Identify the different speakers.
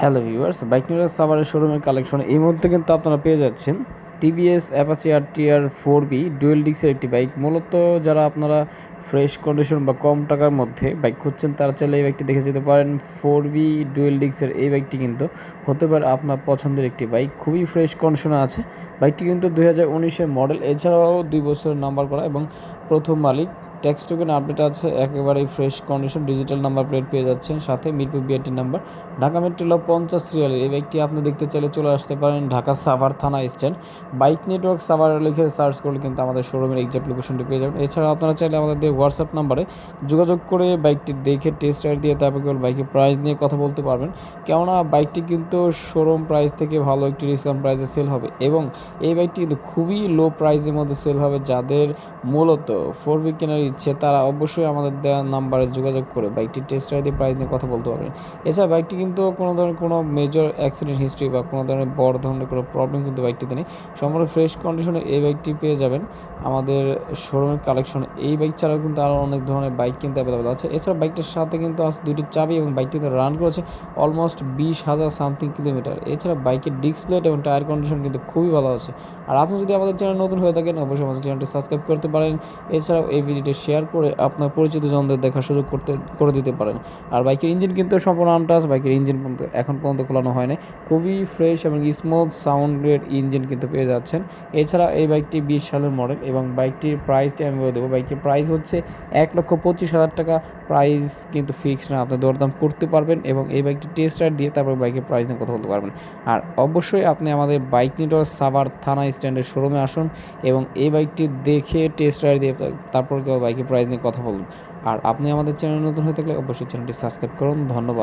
Speaker 1: Hello viewers, bike news সাভারের শোরুমের collection এই মুহূর্তে কিন্তু আপনারা পেয়ে যাচ্ছেন TVS Apache R TR four V dual ডিক্সের একটি বাইক। মূলত যারা আপনারা ফ্রেশ কন্ডিশন বা কম টাকার মধ্যে বাইক খুঁজছেন, তারা চাইলে এই বাইকটি দেখে যেতে পারেন। ফোর বি ডুয়েল ডিক্সের এই বাইকটি কিন্তু হতে পারে আপনার পছন্দের একটি বাইক। খুবই ফ্রেশ কন্ডিশনে আছে। বাইকটি কিন্তু দুই হাজার উনিশের মডেল এছাড়াও দুই বছরের নাম্বার করা এবং প্রথম মালিক। ট্যাক্স টোকেন আপডেট আছে, একেবারেই fresh condition digital number plate পেয়ে যাচ্ছেন। সাথে মিরপুর বিআরটি নাম্বার ঢাকা মেট্রোল পঞ্চাশ সিরিয়ালের এই বাইকটি আপনি দেখতে চাইলে চলে আসতে পারেন ঢাকা সাভার থানা স্ট্যান্ড বাইক নেটওয়ার্ক সাভার লিখে সার্চ করলে কিন্তু আমাদের শোরুমের এক্সাক্ট লোকেশনটি পেয়ে যাবেন। এছাড়া আপনারা চাইলে আমাদের হোয়াটসঅ্যাপ নাম্বারে যোগাযোগ করে বাইকটি দেখে টেস্ট রাইড দিয়ে তারপর কেবল বাইকের প্রাইস নিয়ে কথা বলতে পারবেন। কেননা বাইকটি কিন্তু শোরুম প্রাইস থেকে ভালো একটি ডিসকাউন্ট প্রাইসে সেল হবে এবং এই বাইকটি কিন্তু খুবই লো প্রাইসের মধ্যে সেল হবে যাদের মূলত ফোর বি কেনার ইচ্ছে তারা অবশ্যই আমাদের দেওয়া নাম্বারে যোগাযোগ করে বাইকটি টেস্ট রাইড প্রাইস নিয়ে কথা বলতে পারবেন এছাড়া বাইকটি কিন্তু কোনো ধরনের কোনো মেজর অ্যাক্সিডেন্ট হিস্ট্রি বা কোনো ধরনের বড় ধরনের কোনো প্রবলেম কিন্তু বাইকটিতে নেই। সম্পূর্ণ ফ্রেশ কন্ডিশনে এই বাইকটি পেয়ে যাবেন। আমাদের শোরুমের কালেকশনে এই বাইক ছাড়াও কিন্তু আরও অনেক ধরনের বাইক কিন্তু অ্যাভেলেবেল আছে। এছাড়া বাইকটার সাথে কিন্তু আছে দুইটি চাবি এবং বাইকটি কিন্তু রান করেছে অলমোস্ট বিশ হাজার সামথিং কিলোমিটার এছাড়া বাইকের ডিস্ক প্লেট এবং টায়ার কন্ডিশন কিন্তু খুবই ভালো আছে। আর আপনি যদি আমাদের চ্যানেল নতুন হয়ে থাকেন, অবশ্যই আমাদের চ্যানেলটি সাবস্ক্রাইব করতে পারেন। এছাড়াও এই ভিডিওটি শেয়ার করে আপনার পরিচিত জনদের দেখার সুযোগ করতে, করে দিতে পারেন। আর বাইকের ইঞ্জিন কিন্তু সম্পূর্ণ আনটাস বাইকের ইঞ্জিন এখন পর্যন্ত খোলানো হয় না খুবই ফ্রেশ এবং স্মুথ সাউন্ডের ইঞ্জিন কিন্তু পেয়ে যাচ্ছেন। এছাড়া এই বাইকটি বিশ সালের মডেল এবং বাইকটির প্রাইসটি আমি বলে দেবো। বাইকের প্রাইস হচ্ছে এক লক্ষ পঁচিশ হাজার টাকা। প্রাইস কিন্তু ফিক্সড না, আপনি দরদাম করতে পারবেন এবং এই বাইকটি টেস্ট রাইড দিয়ে তারপর বাইকের প্রাইস নিয়ে কথা বলতে পারবেন। আর অবশ্যই আপনি আমাদের বাইক নেটওয়ার্ক সাভার থানা স্ট্যান্ডের শোরুমে আসুন এবং এই বাইকটি দেখে টেস্ট রাইড দিয়ে তারপর কেউ বাইকের প্রাইস নিয়ে কথা বলুন। আর আপনি আমাদের চ্যানেল নতুন হয়ে থাকলে অবশ্যই চ্যানেলটি সাবস্ক্রাইব করুন। ধন্যবাদ।